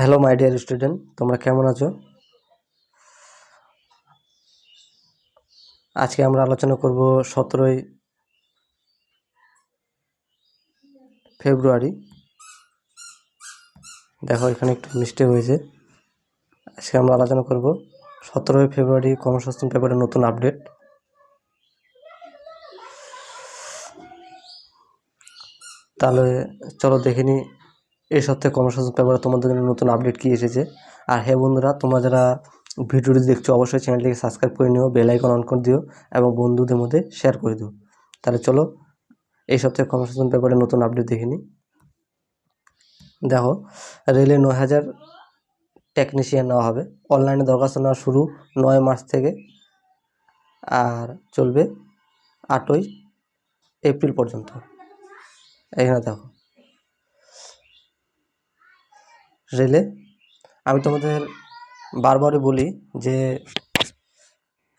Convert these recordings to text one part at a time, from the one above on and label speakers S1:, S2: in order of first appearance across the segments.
S1: Hello my dear student তোমরা কেমন আছো? আজকে আমরা আলোচনা করব সতেরোই ফেব্রুয়ারি। দেখো, এখানে একটু মিস্টেক হয়েছে। আজকে আমরা আলোচনা করব সতেরোই ফেব্রুয়ারি কর্মসংস্থান পেপারের নতুন আপডেট। তাহলে চলো দেখে নিই এই সপ্তাহে কর্মসংস্থান পেপারে তোমাদের জন্য নতুন আপডেট কী এসেছে? আর হ্যাঁ বন্ধুরা, তোমরা যারা ভিডিওটি দেখছ, অবশ্যই চ্যানেলটিকে সাবস্ক্রাইব করে নিও, বেল আইকন অন করে দিও এবং বন্ধুদের মধ্যে শেয়ার করে দিও। তাহলে চলো এই সপ্তাহে কর্মসংস্থান পেপারে নতুন আপডেট দেখে নিই। দেখো, রেলে নয় হাজার টেকনিশিয়ান নেওয়া হবে। অনলাইনে দরখাস্ত নেওয়া শুরু নয় মার্চ থেকে আর চলবে আটই এপ্রিল পর্যন্ত। এখানে দেখো রেলে। আমি তোমাদের বারবারই বলি যে,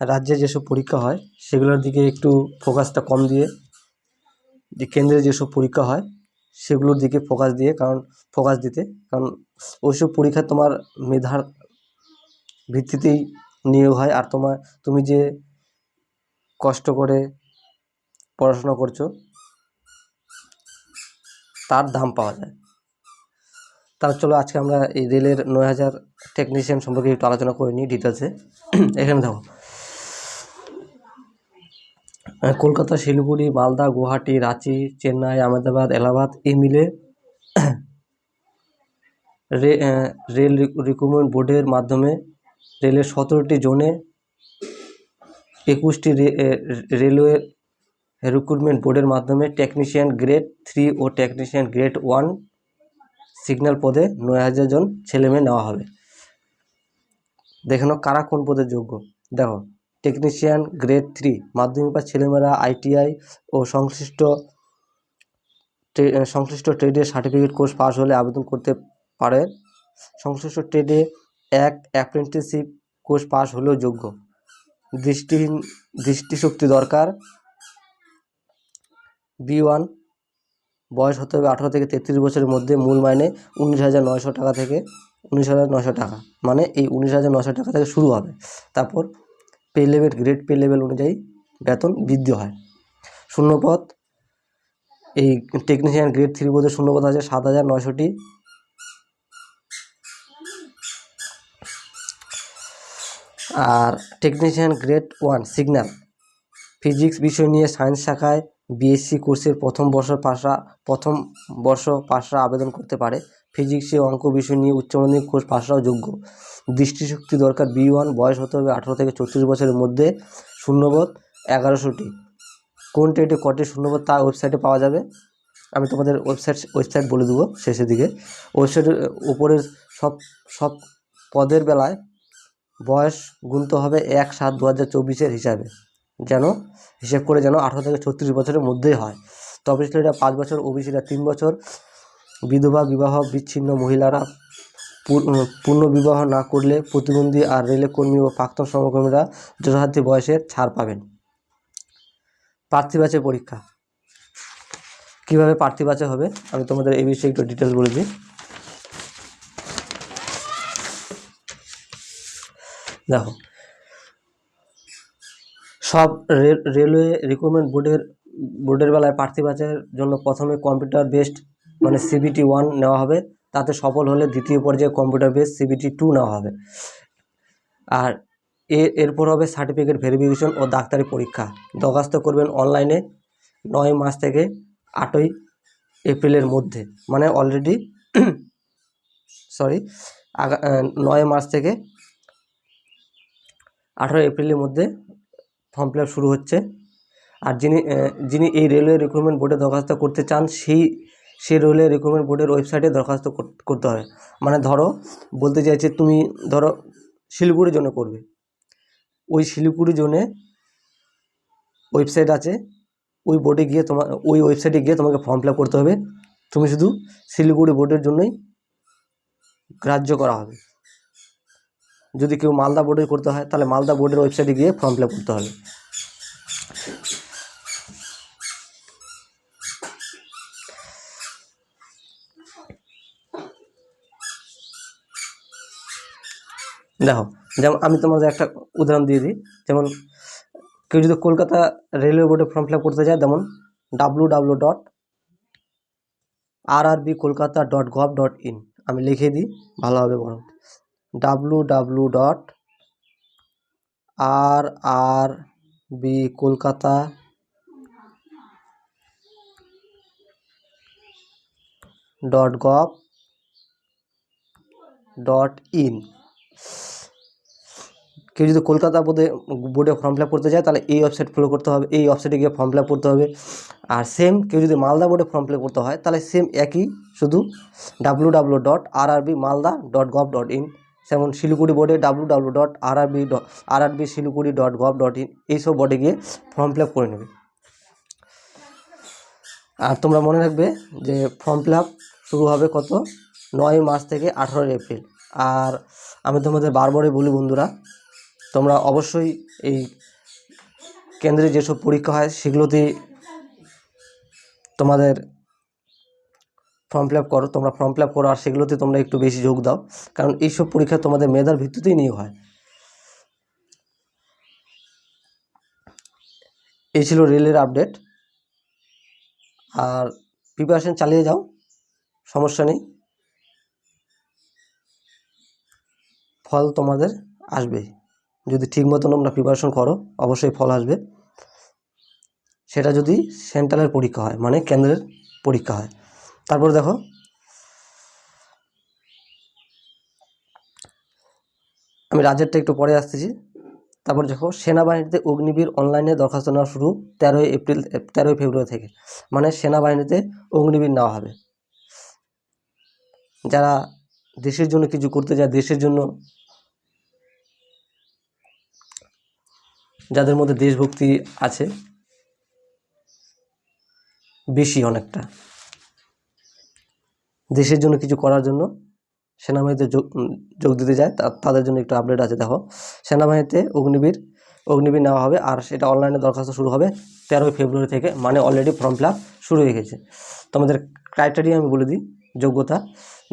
S1: রাজ্যে যেসব পরীক্ষা হয়, সেগুলোর দিকে একটু ফোকাসটা কম দিয়ে, যে কেন্দ্রে যেসব পরীক্ষা হয়, সেগুলোর দিকে ফোকাস দিয়ে, কারণ ফোকাস দিতে। কারণ ওইসব পরীক্ষা তোমার মেধার ভিত্তিতেই নিয়োগ হয়, আর তোমার, তুমি যে কষ্ট করে পড়াশোনা করছ, তার দাম পাওয়া যায়। তাহলে চলো আজকে আমরা এই রেলের নয় হাজার টেকনিশিয়ান সম্পর্কে একটু আলোচনা করে নিই ডিটেলসে এখানে দেখো। কলকাতা, শিলিগুড়ি, মালদা, গুয়াহাটি, রাঁচি, চেন্নাই, আহমেদাবাদ, এলাহাবাদ এই মিলে রেল রিক্রুটমেন্ট বোর্ডের মাধ্যমে রেলের সতেরোটি জোনে একুশটি রেলওয়ে রিক্রুটমেন্ট বোর্ডের মাধ্যমে টেকনিশিয়ান গ্রেড থ্রি ও টেকনিশিয়ান গ্রেড ওয়ান সিগন্যাল পদে নয় হাজার জন ছেলেমেয়ে নেওয়া হবে। দেখে নাও কারা কোন পদের যোগ্য। দেখো টেকনিশিয়ান গ্রেড থ্রি মাধ্যমিক পাস ছেলেমেয়েরা আইটিআই ও সংশ্লিষ্ট সংশ্লিষ্ট ট্রেডের সার্টিফিকেট কোর্স পাস হলে আবেদন করতে পারে। সংশ্লিষ্ট ট্রেডে এক অ্যাপ্রেন্টিসশিপ কোর্স পাস হলেও যোগ্য। দৃষ্টিহীন, দৃষ্টিশক্তি দরকার। বি ওয়ান বয়স হতে হবে আঠারো থেকে তেত্রিশ বছরের মধ্যে মূল মাইনে উনিশ হাজার নয়শো টাকা থেকে উনিশ হাজার নশো টাকা। মানে এই উনিশ হাজার নশো টাকা থেকে শুরু হবে। তারপর pay level, grade pay level অনুযায়ী বেতন বৃদ্ধি হয়। শূন্যপদ, এই টেকনিশিয়ান গ্রেড থ্রি বোধে শূন্যপদ আছে সাত হাজার নয়শোটি। আর technician grade one signal physics বিষয় নিয়ে সায়েন্স শাখায় বিএসসি কোর্সের প্রথম বর্ষ পাশরা প্রথম বর্ষ পাশরা আবেদন করতে পারে। ফিজিক্সে অঙ্ক বিষয় নিয়ে উচ্চ মাধ্যমিক কোর্স পাশরাও যোগ্য। দৃষ্টিশক্তি দরকার বি ওয়ান বয়স হতে হবে আঠারো থেকে চৌত্রিশ বছরের মধ্যে। শূন্যবোধ এগারোশোটি। কোন ট্রেডে কটি শূন্যবোধ তা ওয়েবসাইটে পাওয়া যাবে? আমি তোমাদের ওয়েবসাইট ওয়েবসাইট বলে দেবো শেষের দিকে। ওয়েবসাইটের উপরের সব সব পদের বেলায় বয়স গুনতে হবে এক সাত দু হাজার চব্বিশের হিসাবে। যেন হিসেব করে যেন আঠারো থেকে ছত্রিশ বছরের মধ্যেই হয়। তপশিলীরা পাঁচ বছর ওবিসিরা তিন বছর। বিধবা বিবাহ বিচ্ছিন্ন মহিলারা পূর- উম, পূর্ণ বিবাহ না করলে প্রতিবন্ধী আর রেলে কর্মী ও প্রাক্তন সমকর্মীরা যথার্থী বয়সের ছাড় পাবেন। প্রার্থী বাছাই পরীক্ষা। কীভাবে প্রার্থী বাছাই হবে? আমি তোমাদের এই বিষয়ে একটু ডিটেলস বলে দিই। দেখো সব রেল রেলওয়ে রিক্রুটমেন্ট বোর্ডের বোর্ডের বেলায় প্রার্থী বাছাইয়ের জন্য প্রথমে কম্পিউটার বেসড মানে সিবিটি ওয়ান নেওয়া হবে। তাতে সফল হলে দ্বিতীয় পর্যায়ে কম্পিউটার বেসড সিবিটি টু নেওয়া হবে। আর এরপর হবে সার্টিফিকেট ভেরিফিকেশন ও ডাক্তারি পরীক্ষা। দরখাস্ত করবেন অনলাইনে নয় মাস থেকে আটই এপ্রিলের মধ্যে। মানে অলরেডি সরি নয় মাস থেকে আঠারো এপ্রিলের মধ্যে ফর্ম ফিল শুরু হচ্ছে। আর যিনি যিনি এই রেলওয়ে রিক্রুটমেন্ট বোর্ডে দরখাস্ত করতে চান, সেই সেই রেলওয়ে রিক্রুটমেন্ট বোর্ডের ওয়েবসাইটে দরখাস্ত করতে হবে। মানে ধরো, বলতে চাইছে তুমি ধরো শিলিগুড়ির জন্য করবে। ওই শিলিগুড়ি জোনে ওয়েবসাইট আছে। ওই বোর্ডে গিয়ে তোমার ওই ওয়েবসাইটে গিয়ে তোমাকে ফর্ম ফিল করতে হবে। তুমি শুধু শিলিগুড়ি বোর্ডের জন্যই গ্রাহ্য করা হবে। যদি কেউ মালদা বোর্ডে করতে হয়, তাহলে মালদা বোর্ডের ওয়েবসাইটে গিয়ে ফর্ম ফিল করতে হবে। দেখো, যেমন আমি তোমাদের একটা উদাহরণ দিয়ে দিই। যেমন, কেউ যদি কলকাতা রেলওয়ে বোর্ডে ফর্ম ফিল করতে যায় যেমন W W dot R R B Kolkata dot gov dot in আমি লিখে দিই, ভালো হবে বরং। W W dot R R B Kolkata dot gov dot in কেউ যদি কলকাতা বোর্ডে বোর্ডে ফর্ম ফিল করতে যায় তাহলে এই ওয়েবসাইট ফলো করতে হবে, এই ওয়েবসাইটে গিয়ে ফর্ম ফিল করতে হবে। আর সেম কেউ যদি মালদা বোর্ডে ফর্ম ফিল করতে হয়, তাহলে সেম একই শুধু W W dot R R B Malda dot gov dot in যেমন শিলিগুড়ি বোর্ডে W W dot R dot R RB Siliguri dot gov dot in এইসব বোর্ডে গিয়ে ফর্ম ফিল আপ করে নেবে। আর তোমরা মনে রাখবে যে ফর্ম ফিল আপ শুরু হবে কত? নয় মার্চ থেকে আঠারোই এপ্রিল। আর আমি তোমাদের বারবারই বলি বন্ধুরা, তোমরা অবশ্যই এই কেন্দ্রে যেসব পরীক্ষা হয় সেগুলোতে তোমাদের ফর্ম ফিল আপ করো, তোমরা ফর্ম ফিল আপ করো, আর সেগুলোতে তোমরা একটু বেশি যোগ দাও। কারণ এইসব পরীক্ষা তোমাদের মেধার ভিত্তিতেই নিয়োগ হয়। এই ছিল রেলের আপডেট আর প্রিপারেশন চালিয়ে যাও, সমস্যা নেই। ফল তোমাদের আসবে। যদি ঠিক মতো তোমরা প্রিপারেশন করো, অবশ্যই ফল আসবে। সেটা যদি সেন্ট্রালের পরীক্ষা হয় মানে কেন্দ্রের পরীক্ষা হয়। তারপর দেখো। আমি রাজ্যেরটা একটু পরে আসতেছি। তারপর দেখো, সেনাবাহিনীতে অগ্নিবীর অনলাইনে দরখাস্ত নেওয়া শুরু তেরোই এপ্রিল, তেরোই ফেব্রুয়ারি থেকে। মানে সেনাবাহিনীতে অগ্নিবীর নেওয়া হবে। যারা দেশের জন্য কিছু করতে যায় দেশের জন্য যাদের মধ্যে দেশভক্তি আছে, বেশি অনেকটা। দেশের জন্য কিছু করার জন্য সেনাবাহিনীতে যোগ যোগ দিতে যায়। তাদের জন্য একটু আপডেট আছে, দেখো। সেনাবাহিনীতে অগ্নিবীর অগ্নিবীর নেওয়া হবে আর সেটা অনলাইনে দরখাস্ত শুরু হবে তেরোই ফেব্রুয়ারি থেকে মানে অলরেডি ফর্ম ফিল শুরু হয়ে গেছে। তোমাদের ক্রাইটেরিয়া আমি বলে দিই, যোগ্যতা।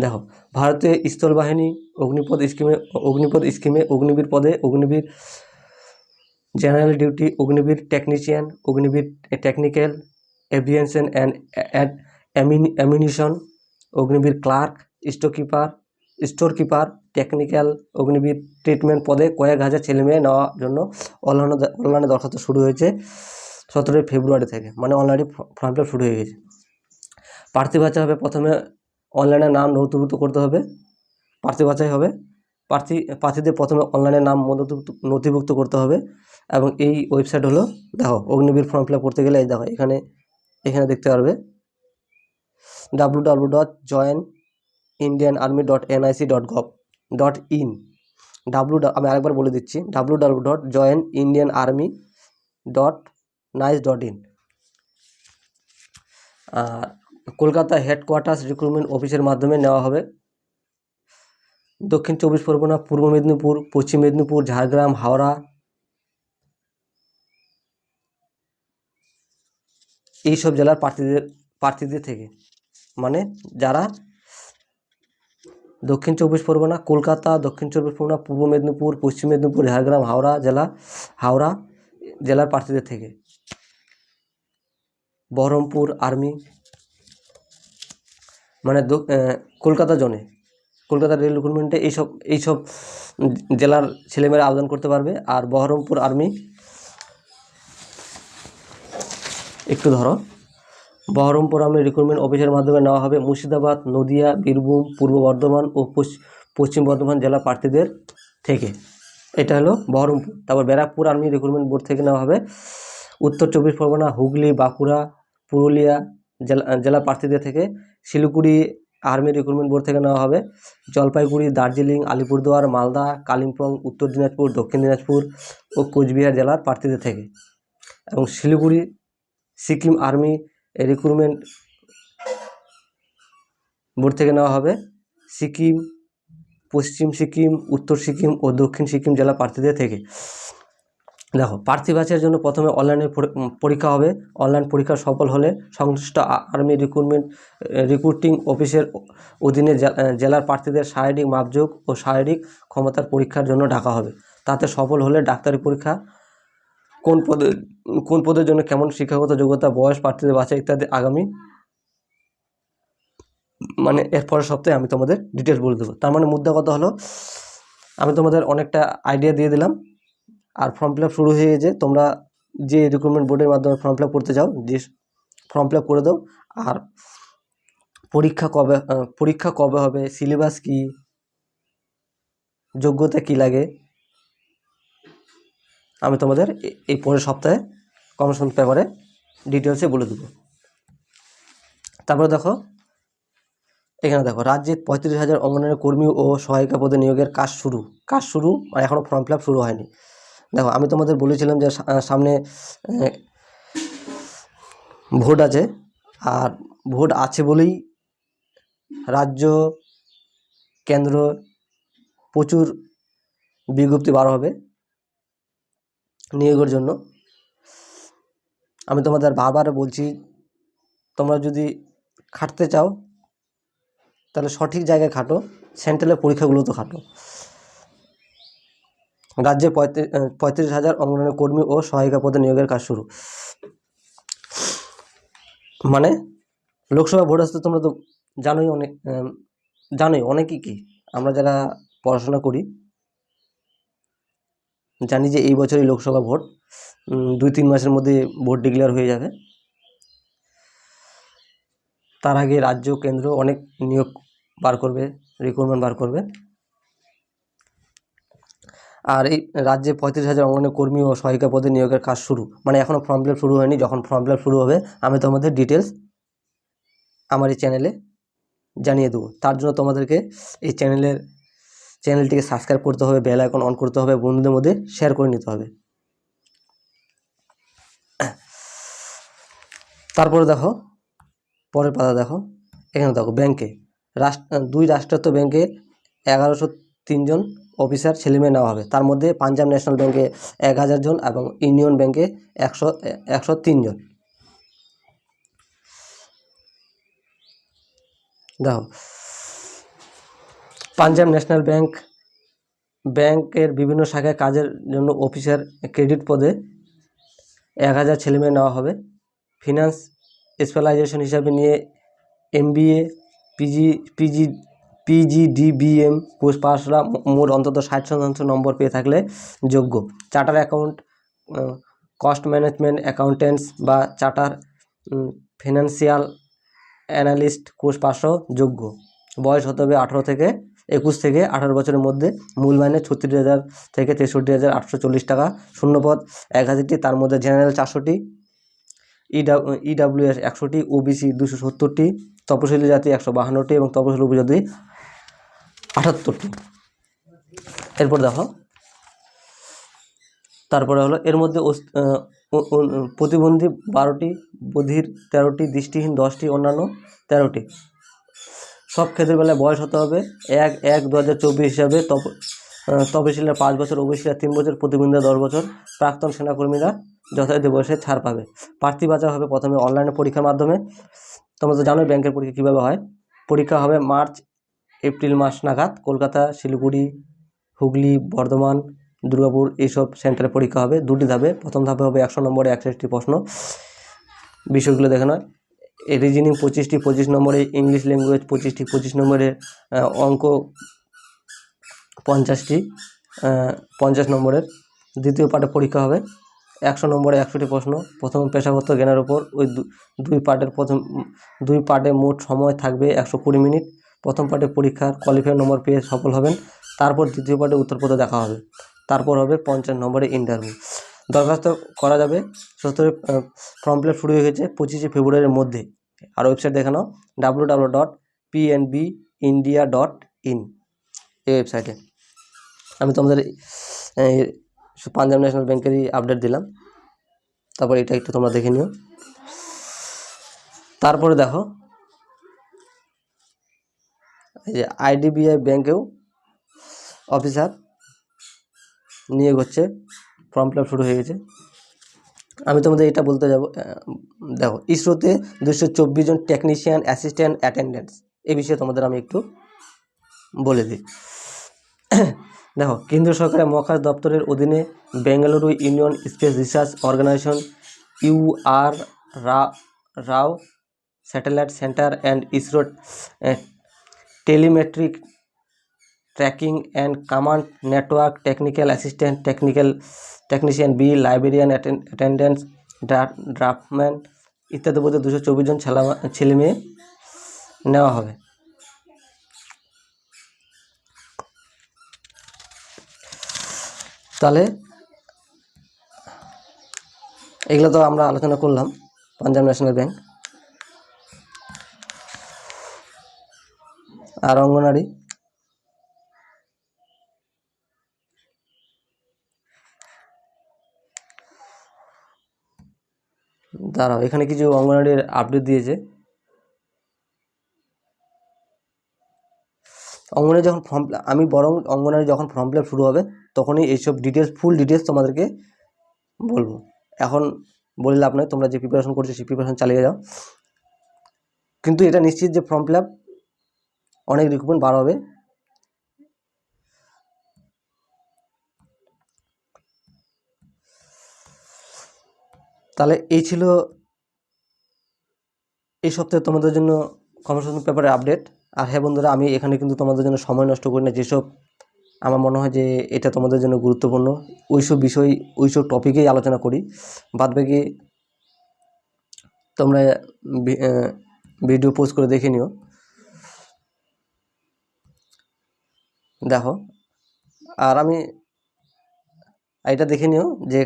S1: দেখো, ভারতীয় স্থলবাহিনী অগ্নিপথ স্কিমে অগ্নিপথ স্কিমে অগ্নিবীর পদে Agniveer general duty Agniveer technician Agniveer technical aviation and ammunition Agniveer clerk storekeeper storekeeper technical Agniveer treatment পদে কয়েক হাজার ছেলেমেয়ে নেওয়ার জন্য অনলাইনে অনলাইনে দরখাস্ত শুরু হয়েছে সতেরোই ফেব্রুয়ারি থেকে। মানে অনলাইনে ফর্ম ফিল শুরু হয়ে গেছে। প্রার্থী বাছাই হবে প্রথমে অনলাইনে নাম নথিভুক্ত করতে হবে। প্রার্থী বাছাই হবে। প্রার্থী প্রার্থীদের প্রথমে অনলাইনে নাম নথিভুক্ত করতে হবে এবং এই ওয়েবসাইট হলো দেখো, অগ্নিবীর ফর্ম ফিল করতে গেলে এই দেখো, এখানে এখানে দেখতে পারবে। W W dot join Indian army dot NIC dot gov dot in W আমি আরেকবার বলে দিচ্ছি W W dot join Indian army dot nice dot in R Kolkata headquarters recruitment অফিসের মাধ্যমে নেওয়া হবে। দক্ষিণ চব্বিশ পরগনা, পূর্ব মেদিনীপুর, পশ্চিম মেদিনীপুর, ঝাড়গ্রাম, হাওড়া, এইসব জেলার প্রার্থীদের প্রার্থীদের থেকে। মানে যারা দক্ষিণ চব্বিশ পরগনা, কলকাতা, দক্ষিণ চব্বিশ পরগনা, পূর্ব মেদিনীপুর, পশ্চিম মেদিনীপুর, ঝাড়গ্রাম, হাওড়া জেলা, হাওড়া জেলার প্রার্থীদের থেকে। বহরমপুর আর্মি মানে কলকাতা জোনে। কলকাতা রেল রিক্রুটমেন্টে এইসব এইসব জেলার ছেলেমেয়েরা আবেদন করতে পারবে। আর বহরমপুর আর্মি, একটু ধরো। বহরমপুর আর্মি রিক্রুটমেন্ট অফিসের মাধ্যমে নেওয়া হবে মুর্শিদাবাদ, নদিয়া, বীরভূম, পূর্ব বর্ধমান ও পশ্চ- পশ্চিম বর্ধমান জেলা প্রার্থীদের থেকে। এটা হলো বহরমপুর। তারপর ব্যারাকপুর আর্মি রিক্রুটমেন্ট বোর্ড থেকে নেওয়া হবে। উত্তর চব্বিশ পরগনা, হুগলি, বাঁকুড়া, পুরুলিয়া জেলা জেলা প্রার্থীদের থেকে। শিলিগুড়ি আর্মি রিক্রুটমেন্ট বোর্ড থেকে নেওয়া হবে। জলপাইগুড়ি, দার্জিলিং, আলিপুরদুয়ার, মালদা, কালিম্পং, উত্তর দিনাজপুর, দক্ষিণ দিনাজপুর ও কোচবিহার জেলার প্রার্থীদের থেকে। এবং Siliguri, Sikkim army recruitment board থেকে নেওয়া হবে। সিকিম, পশ্চিম সিকিম, উত্তর সিকিম ও দক্ষিণ সিকিম জেলা প্রার্থীদের থেকে। দেখো, প্রার্থী বাছাইয়ের জন্য প্রথমে অনলাইনে পরীক্ষা হবে। অনলাইন পরীক্ষা সফল হলে সংশ্লিষ্ট আর্মি রিক্রুটমেন্ট রিক্রুটিং অফিসের অধীনে জেলার প্রার্থীদের শারীরিক মাপযোগ ও শারীরিক ক্ষমতার পরীক্ষার জন্য ডাকা হবে। তাতে সফল হলে ডাক্তারি পরীক্ষা কোন পদে, কোন পদের জন্য কেমন শিক্ষাগত যোগ্যতা, বয়স, প্রার্থীদের বাছাই ইত্যাদি আগামী? মানে এর পরের সপ্তাহে আমি তোমাদের ডিটেলস বলে দেবো। তার মানে মুদ্রা কথা হলো? আমি তোমাদের অনেকটা আইডিয়া দিয়ে দিলাম। আর ফর্ম ফিল শুরু হয়ে গেছে। তোমরা যে রিক্রুটমেন্ট বোর্ডের মাধ্যমে ফর্ম ফিল করতে চাও, যে ফর্ম ফিল করে দাও। আর পরীক্ষা কবে পরীক্ষা কবে হবে? সিলেবাস কি? যোগ্যতা কি লাগে? আমি তোমাদের এই পরের সপ্তাহে কমিশন পেপারে ডিটেলসে বলে দেবো। তারপরে দেখো, এখানে দেখো, রাজ্যে পঁয়ত্রিশ হাজার অঙ্গনওয়াড়ি কর্মী ও সহায়িকা পদে নিয়োগের কাজ শুরু। কাজ শুরু আর এখনও ফর্ম ফিল শুরু হয়নি। দেখো, আমি তোমাদের বলেছিলাম যে সামনে ভোট আছে, আর ভোট আছে বলেই রাজ্য কেন্দ্র প্রচুর বিজ্ঞপ্তি বার হবে। নিয়োগের জন্য। আমি তোমাদের বারবার বলছি, তোমরা যদি খাটতে চাও, তাহলে সঠিক জায়গায় খাটো সেন্ট্রালের পরীক্ষাগুলো তো খাটো। রাজ্যে পঁয়ত্রিশ হাজার অঙ্গনওয়াড়ি কর্মী ও সহায়িকা পদে নিয়োগের কাজ শুরু। মানে লোকসভা ভোট আসতে তোমরা তো জানোই অনেক জানোই অনেকই কি। আমরা যারা পড়াশোনা করি জানি যে এই বছরই লোকসভা ভোট দুই তিন মাসের মধ্যে ভোট ডিক্লেয়ার হয়ে যাবে। তার আগে রাজ্য কেন্দ্র অনেক নিয়োগ বার করবে রিক্রুটমেন্ট বার করবে। আর এই রাজ্যে পঁয়ত্রিশ হাজার অঙ্গনের কর্মী ও সহায়িকা পদে নিয়োগের কাজ শুরু। মানে এখনও ফর্ম ফিল শুরু হয়নি, যখন ফর্ম ফিল শুরু হবে, আমি তোমাদের ডিটেলস আমার এই চ্যানেলে জানিয়ে দেবো। তার জন্য তোমাদেরকে এই চ্যানেলের চ্যানেলটিকে সাবস্ক্রাইব করতে হবে, বেল আইকন অন করতে হবে, বন্ধুদের মধ্যে শেয়ার করে নিতে হবে। তারপরে দেখো, পরের পাতা দেখো, এখানে দেখো ব্যাংকে রাষ্ট্র দুই রাষ্ট্রায়ত্ত ব্যাংকে এগারোশো তিনজন অফিসার ছেলেমেয়ে নেওয়া হবে। তার মধ্যে পাঞ্জাব ন্যাশনাল ব্যাংকে এক হাজার জন এবং ইউনিয়ন ব্যাংকে একশো একশো তিনজন দেখো পাঞ্জাব ন্যাশনাল ব্যাংক, ব্যাংকের বিভিন্ন শাখায় কাজের জন্য অফিসার ক্রেডিট পদে এক হাজার ছেলেমেয়ে নেওয়া হবে। ফিনান্স স্পেশালাইজেশন হিসাবে নিয়ে MBA, PG PG, PGDBM course পাসরা মোট অন্তত ষাট শতাংশ নম্বর পেয়ে থাকলে যোগ্য। Charter account cost management accountants বা চার্টার ফিনান্সিয়াল অ্যানালিস্ট কোর্স পাসও যোগ্য। বয়স হতে হবে আঠেরো থেকে একুশ থেকে আঠারো বছরের মধ্যে মূল মাইনে ছত্রিশ হাজার থেকে তেষট্টি হাজার আটশো চল্লিশ টাকা, শূন্যপদ এক হাজারটি, তার মধ্যে জেনারেল চারশোটি ইডাব্লিউএস একশোটি ওবিসি দুশো সত্তরটি, তপশিলি জাতি একশো বাহান্নটি এবং তপশিলি উপজাতি আটাত্তরটি। এরপর দেখো, তারপরে হলো এর মধ্যে প্রতিবন্ধী বারোটি, বধির তেরোটি, দৃষ্টিহীন দশটি, অন্যান্য তেরোটি। সব ক্ষেত্রের বেলায় বয়স হতে হবে। এক এক দু হাজার চব্বিশ হিসাবে তপ তপশিলের পাঁচ বছর ওবিসিরা তিন বছর প্রতিবন্ধীরা দশ বছর। প্রাক্তন সেনাকর্মীরা যথাযথ বয়সে ছাড় পাবে। প্রার্থী বাছাই হবে প্রথমে অনলাইনে পরীক্ষার মাধ্যমে। তোমরা তো জানোই ব্যাংকের পরীক্ষা কীভাবে হয়। পরীক্ষা হবে মার্চ, এপ্রিল মাস নাগাদ। কলকাতা, শিলিগুড়ি, হুগলি, বর্ধমান, দুর্গাপুর এইসব সেন্টারে পরীক্ষা হবে। দুটি ধাপে। প্রথম ধাপে হবে একশো নম্বরে একষট্টি প্রশ্ন। বিষয়গুলো দেখে নয় রিজনিং পঁচিশটি পঁচিশ নম্বরে ইংলিশ ল্যাঙ্গুয়েজ পঁচিশটি পঁচিশ নম্বরে আহ, অঙ্ক পঞ্চাশটি পঞ্চাশ নম্বরের দ্বিতীয় পার্টে পরীক্ষা হবে। একশো নম্বরে একশোটি প্রশ্ন প্রথম পেশাগত জ্ঞানের উপর ওই দুই পার্টের প্রথম দুই পার্টে মোট সময় থাকবে একশো কুড়ি মিনিট। প্রথম পার্টে পরীক্ষার কোয়ালিফাই নম্বর পেয়ে সফল হবেন। তারপর দ্বিতীয় পার্টে উত্তরপত্র দেখা হবে। তারপর হবে পঞ্চাশ নম্বরে ইন্টারভিউ দরখাস্ত করা যাবে। সত্তর ফর্ম ফিল শুরু হয়ে গেছে পঁচিশে ফেব্রুয়ারির মধ্যে। আর ওয়েবসাইট দেখে নাও W W dot PNB India dot in এই ওয়েবসাইটে আমি তোমাদের পাঞ্জাব ন্যাশনাল ব্যাংকেরই আপডেট দিলাম। তারপর এটা একটু তোমরা দেখে নিও। তারপরে দেখো, এই যে আইডিবিআই ব্যাংকেও অফিসার নিয়োগ হচ্ছে ফর্ম ফিল শুরু হয়ে গেছে। আমি তোমাদের এটা বলতে যাব দেখো, ইসরোতে দুশো চব্বিশ জন টেকনিশিয়ান অ্যাসিস্ট্যান্ট অ্যাটেন্ডেন্টস এ বিষয়ে তোমাদের আমি একটু বলে দিই। দেখো কেন্দ্র সরকারের মহাকাশ দপ্তরের অধীনে Bengaluru union space research organisation UR Rao, satellite centre and ISRO telemetric tracking and command network technical assistant technical technician B librarian attendance draftsman ইত্যাদি বলতে দুশো চব্বিশ জন ছেলে ছেলে মেয়ে নেওয়া হবে। তাহলে এগুলো তো আমরা আলোচনা করলাম, পাঞ্জাব ন্যাশনাল ব্যাংক। আর অঙ্গনারী দাঁড়াও, এখানে কিছু অঙ্গনারীর আপডেট দিয়েছে। অঙ্গনারী যখন ফর্ম আমি বরং অঙ্গনারী যখন ফর্ম ফিল শুরু হবে, তখনই এইসব ডিটেলস ফুল ডিটেলস তোমাদেরকে বলব। এখন বলে লাভ নয় তোমরা যে প্রিপারেশন করছ সেই প্রিপারেশন চালিয়ে যাও। কিন্তু এটা নিশ্চিত যে ফর্ম ফিল অনেক রিক্রুটমেন্ট বার হবে। তাহলে এই ছিল এই সপ্তাহে তোমাদের জন্য কর্মসংস্থান পেপারের আপডেট আর হ্যাঁ বন্ধুরা, আমি এখানে কিন্তু তোমাদের জন্য সময় নষ্ট করি না। যেসব আমার মনে হয় যে এটা তোমাদের জন্য গুরুত্বপূর্ণ, ওইসব বিষয়, ওইসব টপিকেই আলোচনা করি। বাদ বাকি তোমরা ভিডিও পোস্ট করে দেখে নিও। দেখো, আর আমি এটা দেখে নিও যে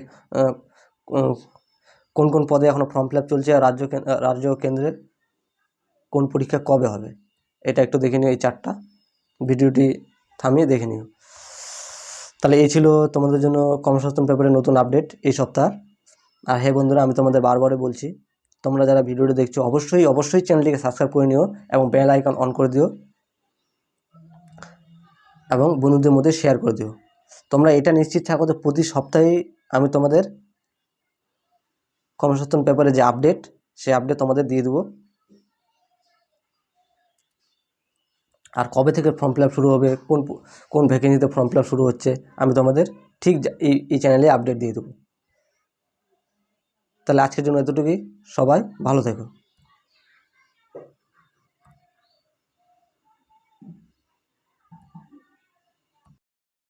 S1: কোন কোন পদে এখনও ফর্ম ফিল চলছে আর রাজ্য রাজ্য কেন্দ্রের কোন পরীক্ষা কবে হবে? এটা একটু দেখে নিও এই চারটা। ভিডিওটি থামিয়ে দেখে নিও। তাহলে এই ছিল তোমাদের জন্য কর্মসংস্থান পেপারের নতুন আপডেট এই সপ্তাহ। আর হ্যাঁ বন্ধুরা, আমি তোমাদের বারবারে বলছি, তোমরা যারা ভিডিওটি দেখছ, অবশ্যই অবশ্যই চ্যানেলটিকে সাবস্ক্রাইব করে নিও এবং বেল আইকন অন করে দিও এবং বন্ধুদের মধ্যে শেয়ার করে দিও। তোমরা এটা নিশ্চিত থাকো যে প্রতি সপ্তাহেই আমি তোমাদের কর্মসংস্থান পেপারে যে আপডেট সে আপডেট তোমাদের দিয়ে দেবো। আর কবে থেকে ফর্ম ফিল শুরু হবে, কোন কোন ভ্যাকেন্সিতে ফর্ম ফিল শুরু হচ্ছে, আমি তোমাদের ঠিক এই এই চ্যানেলে আপডেট দিয়ে দেবো। তাহলে আজকের জন্য এতটুকুই। সবাই ভালো থেকো।